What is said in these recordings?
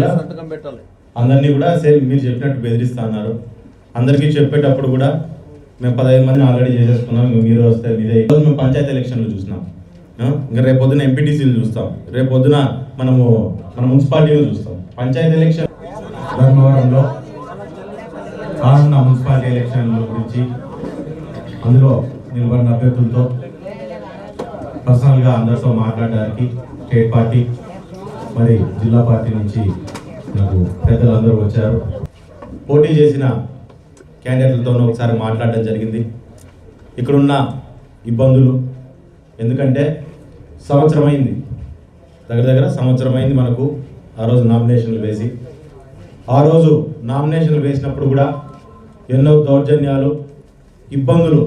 సంతకం పెట్టాలి. అందరినీ కూడా సేమ్ మీరు చెప్పినట్టు బెదిరిస్తా అన్నారు. అందరికీ చెప్పేటప్పుడు కూడా మేము పదహైదు మందిని ఆల్రెడీ చేసేసుకున్నాం మీరు వస్తే ఇదే ఈరోజు మేము పంచాయతీ ఎలక్షన్లు చూసినాం. ఆ? ఇంకా రేపు పొద్దున ఎంపీటీసీలు చూస్తాం. రేపు పొద్దున మనము మన మున్సిపాలిటీలు చూస్తాం. పంచాయతీ ఎలక్షన్ ధర్మవరంలో కానున్న మున్సిపాలిటీ ఎలక్షన్ల గురించి అందులో నిలబడిన అభ్యర్థులతో పర్సనల్గా అందరితో మాట్లాడడానికి స్టేట్ పార్టీ మరి జిల్లా పార్టీ నుంచి నాకు పెద్దలందరూ వచ్చారు. పోటీ చేసిన క్యాండిడేట్లతో ఒకసారి మాట్లాడడం జరిగింది. ఇక్కడున్న ఇబ్బందులు ఎందుకంటే సంవత్సరం అయింది దగ్గర దగ్గర సంవత్సరం అయింది మనకు ఆ రోజు నామినేషన్లు వేసి. ఆ రోజు నామినేషన్లు వేసినప్పుడు కూడా ఎన్నో దౌర్జన్యాలు ఇబ్బందులు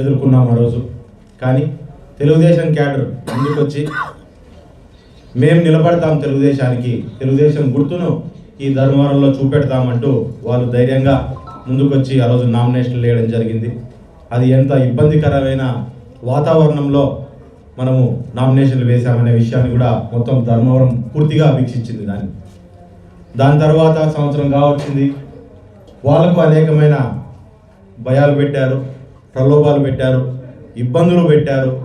ఎదుర్కొన్నాం ఆ రోజు. కానీ తెలుగుదేశం క్యాడర్ ముందుకొచ్చి మేము నిలబడతాం తెలుగుదేశానికి. తెలుగుదేశం గుర్తును ఈ ధర్మవరంలో చూపెడతామంటూ వాళ్ళు ధైర్యంగా ముందుకొచ్చి ఆ రోజు నామినేషన్లు వేయడం జరిగింది. అది ఎంత ఇబ్బందికరమైన వాతావరణంలో మనము నామినేషన్లు వేశామనే విషయాన్ని కూడా మొత్తం ధర్మవరం పూర్తిగా వీక్షించింది దాన్ని. దాని తర్వాత సంవత్సరం కావచ్చింది. వాళ్ళకు అనేకమైన భయాలు పెట్టారు ప్రలోభాలు పెట్టారు ఇబ్బందులు పెట్టారు.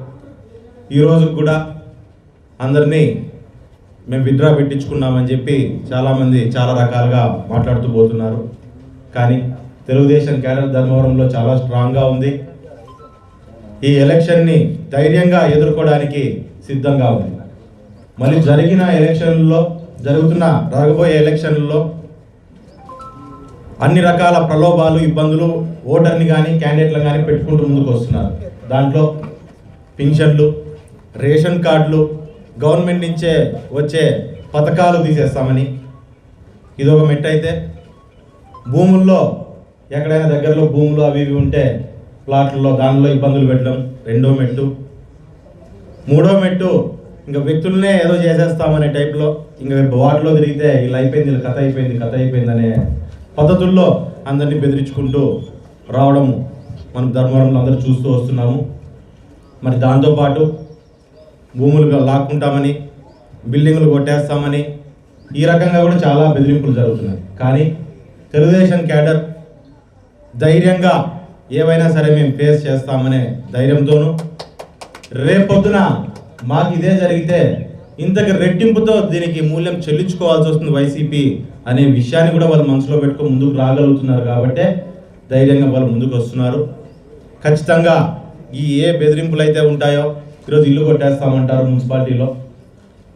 ఈరోజు కూడా అందరినీ మేము విత్డ్రా పెట్టించుకున్నామని చెప్పి చాలామంది చాలా రకాలుగా మాట్లాడుతూ పోతున్నారు. కానీ తెలుగుదేశం క్యాడర్ ధర్మవరంలో చాలా స్ట్రాంగ్గా ఉంది. ఈ ఎలక్షన్ని ధైర్యంగా ఎదుర్కోవడానికి సిద్ధంగా ఉంది. మళ్ళీ జరిగిన ఎలక్షన్లలో జరుగుతున్న జరగబోయే ఎలక్షన్లో అన్ని రకాల ప్రలోభాలు ఇబ్బందులు ఓటర్ని కానీ క్యాండిడేట్లను కానీ పెట్టుకుంటూ ముందుకు వస్తున్నారు దాంట్లో పింఛన్లు రేషన్ కార్డులు గవర్నమెంట్ నుంచే వచ్చే పథకాలు తీసేస్తామని. ఇది ఒక మెట్టు అయితే. భూముల్లో ఎక్కడైనా దగ్గరలో భూములు అవి ఇవి ఉంటే ప్లాట్లలో దానిలో ఇబ్బందులు పెట్టడం రెండో మెట్టు. మూడో మెట్టు ఇంకా వ్యక్తులనే ఏదో చేసేస్తామనే టైప్లో ఇంకా వాటిలో తిరిగితే ఇలా అయిపోయింది ఇలా కథ అయిపోయింది కథ అయిపోయింది అనే పద్ధతుల్లో అందరినీ బెదిరించుకుంటూ రావడం మనం ధర్మవరంలో అందరూ చూస్తూ వస్తున్నాము. మరి దాంతోపాటు భూములు లాక్కుంటామని బిల్డింగులు కొట్టేస్తామని ఈ రకంగా కూడా చాలా బెదిరింపులు జరుగుతున్నాయి. కానీ తెలుగుదేశం క్యాడర్ ధైర్యంగా ఏవైనా సరే మేము ఫేస్ చేస్తామనే ధైర్యంతోనూ రేపొద్దున మాకు ఇదే జరిగితే ఇంతకు రెట్టింపుతో దీనికి మూల్యం చెల్లించుకోవాల్సి వస్తుంది వైసీపీ అనే విషయాన్ని కూడా వాళ్ళు మనసులో పెట్టుకుని ముందుకు రాగలుగుతున్నారు కాబట్టే ధైర్యంగా వాళ్ళు ముందుకు వస్తున్నారు. ఖచ్చితంగా ఈ ఏ బెదిరింపులు అయితే ఉంటాయో ఈరోజు ఇల్లు కొట్టేస్తామంటారు మున్సిపాలిటీలో.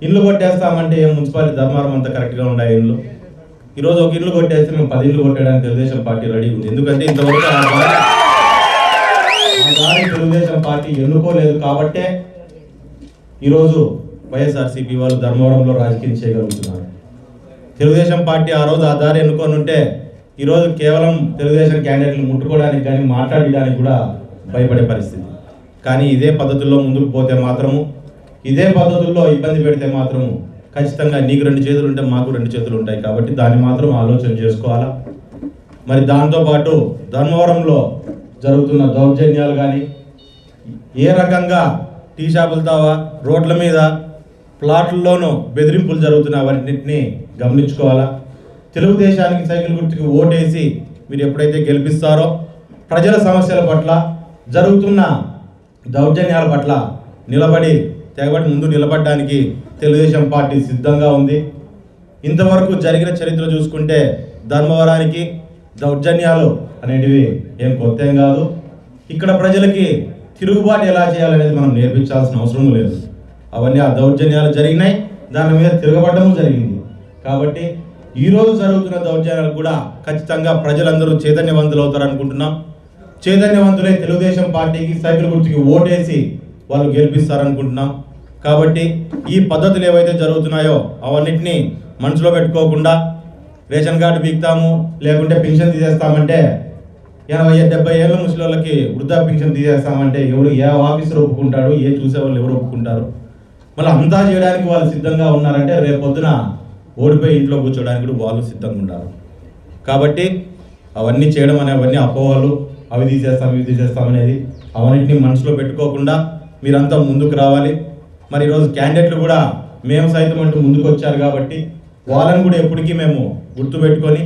ఇల్లు కొట్టేస్తామంటే ఏం మున్సిపాలిటీ ధర్మారం అంతా కరెక్ట్గా ఉండే ఇల్లు? ఈరోజు ఒక ఇల్లు కొట్టేస్తే మేము పది ఇల్లు కొట్టడానికి తెలుగుదేశం పార్టీ రెడీ ఉంది. ఎందుకంటే ఇంతవరకు దారి- తెలుగుదేశం పార్టీ ఎన్నుకోలేదు కాబట్టే ఈరోజు వైఎస్ఆర్సీపీ వాళ్ళు ధర్మవరంలో రాజకీయం చేయగలుగుతున్నారు. తెలుగుదేశం పార్టీ ఆ రోజు ఆ దారి ఎన్నుకొని ఉంటే ఈరోజు కేవలం తెలుగుదేశం క్యాండిడేట్లు ముట్టుకోవడానికి కానీ మాట్లాడడానికి కూడా భయపడే పరిస్థితి. కానీ ఇదే పద్ధతుల్లో ముందుకు పోతే మాత్రము ఇదే పద్ధతుల్లో ఇబ్బంది పెడితే మాత్రము ఖచ్చితంగా నీకు రెండు చేతులు ఉంటే మాకు రెండు చేతులు ఉంటాయి కాబట్టి దాన్ని మాత్రం ఆలోచన చేసుకోవాలా? మరి దాంతోపాటు ధర్మవరంలో జరుగుతున్న దౌర్జన్యాలు కానీ ఏ రకంగా టీ షాపులు తావా రోడ్ల మీద ప్లాట్లలోనూ బెదిరింపులు జరుగుతున్న వాటిని గమనించుకోవాలా? తెలుగుదేశానికి సైకిల్ గుర్తుకి ఓటేసి మీరు ఎప్పుడైతే గెలిపిస్తారో ప్రజల సమస్యల పట్ల జరుగుతున్న దౌర్జన్యాల పట్ల నిలబడి తెగబడి ముందు నిలబడడానికి తెలుగుదేశం పార్టీ సిద్ధంగా ఉంది. ఇంతవరకు జరిగిన చరిత్ర చూసుకుంటే ధర్మవరానికి దౌర్జన్యాలు అనేటివి ఏం కొత్త ఏం కాదు. ఇక్కడ ప్రజలకి తిరుగుబాటు ఎలా చేయాలనేది మనం నేర్పించాల్సిన అవసరం లేదు. అవన్నీ ఆ దౌర్జన్యాలు జరిగినాయి. దాని మీద తిరగబడము జరిగింది. కాబట్టి ఈరోజు జరుగుతున్న దౌర్జన్యాలు కూడా ఖచ్చితంగా ప్రజలందరూ చైతన్యవంతులు అవుతారు అనుకుంటున్నాం చైతన్యవంతులై తెలుగుదేశం పార్టీకి సైకిల్ గుర్తుకి ఓటేసి వాళ్ళు గెలిపిస్తారనుకుంటున్నాం. కాబట్టి ఈ పద్ధతులు ఏవైతే జరుగుతున్నాయో అవన్నిటినీ మనసులో పెట్టుకోకుండా రేషన్ కార్డు బీక్తాము లేకుంటే పెన్షన్ తీసేస్తామంటే ఎనభై డెబ్బై ఏళ్ళ ముసలిళ్ళకి వృద్ధా పెన్షన్ తీసేస్తామంటే ఎవరు ఏ ఆఫీసర్ ఒప్పుకుంటాడు ఏ చూసేవాళ్ళు ఎవరు ఒప్పుకుంటారు? మళ్ళీ అంతా చేయడానికి వాళ్ళు సిద్ధంగా ఉన్నారంటే రేపు పొద్దున ఓడిపోయి ఇంట్లో కూర్చోడానికి కూడా వాళ్ళు సిద్ధంగా ఉన్నారు కాబట్టి అవన్నీ చేయడం అనే అవన్నీ అపోహలు. అవి తీసేస్తాం ఇవి తీసేస్తాం అనేది అవన్నింటినీ మనసులో పెట్టుకోకుండా మీరంతా ముందుకు రావాలి. మరి ఈరోజు క్యాండిడేట్లు కూడా మేము సైతం అంటూ ముందుకు వచ్చారు కాబట్టి వాళ్ళని కూడా ఎప్పటికీ మేము గుర్తుపెట్టుకొని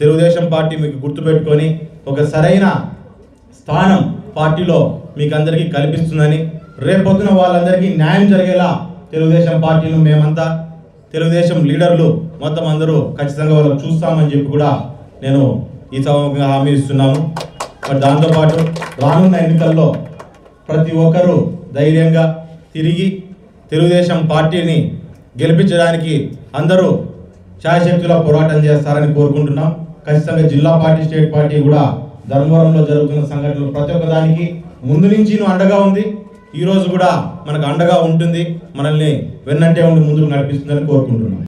తెలుగుదేశం పార్టీ మీకు గుర్తుపెట్టుకొని ఒక సరైన స్థానం పార్టీలో మీకు అందరికీ కల్పిస్తుందని రేపొద్దున వాళ్ళందరికీ న్యాయం జరిగేలా తెలుగుదేశం పార్టీని మేమంతా తెలుగుదేశం లీడర్లు మొత్తం అందరూ ఖచ్చితంగా వాళ్ళు చూస్తామని చెప్పి కూడా నేను ఈ సభగా హామీ ఇస్తున్నాను. మరి దాంతోపాటు రానున్న ఎన్నికల్లో ప్రతి ఒక్కరూ ధైర్యంగా తిరిగి తెలుగుదేశం పార్టీని గెలిపించడానికి అందరూ ఛాయశక్తిలో పోరాటం చేస్తారని కోరుకుంటున్నాం. ఖచ్చితంగా జిల్లా పార్టీ స్టేట్ పార్టీ కూడా ధర్మవరంలో జరుగుతున్న సంఘటనలు ప్రతి ఒక్కదానికి ముందు నుంచి అండగా ఉంది. ఈరోజు కూడా మనకు అండగా ఉంటుంది. మనల్ని వెన్నంటే ఉండి ముందుకు నడిపిస్తుందని కోరుకుంటున్నాం.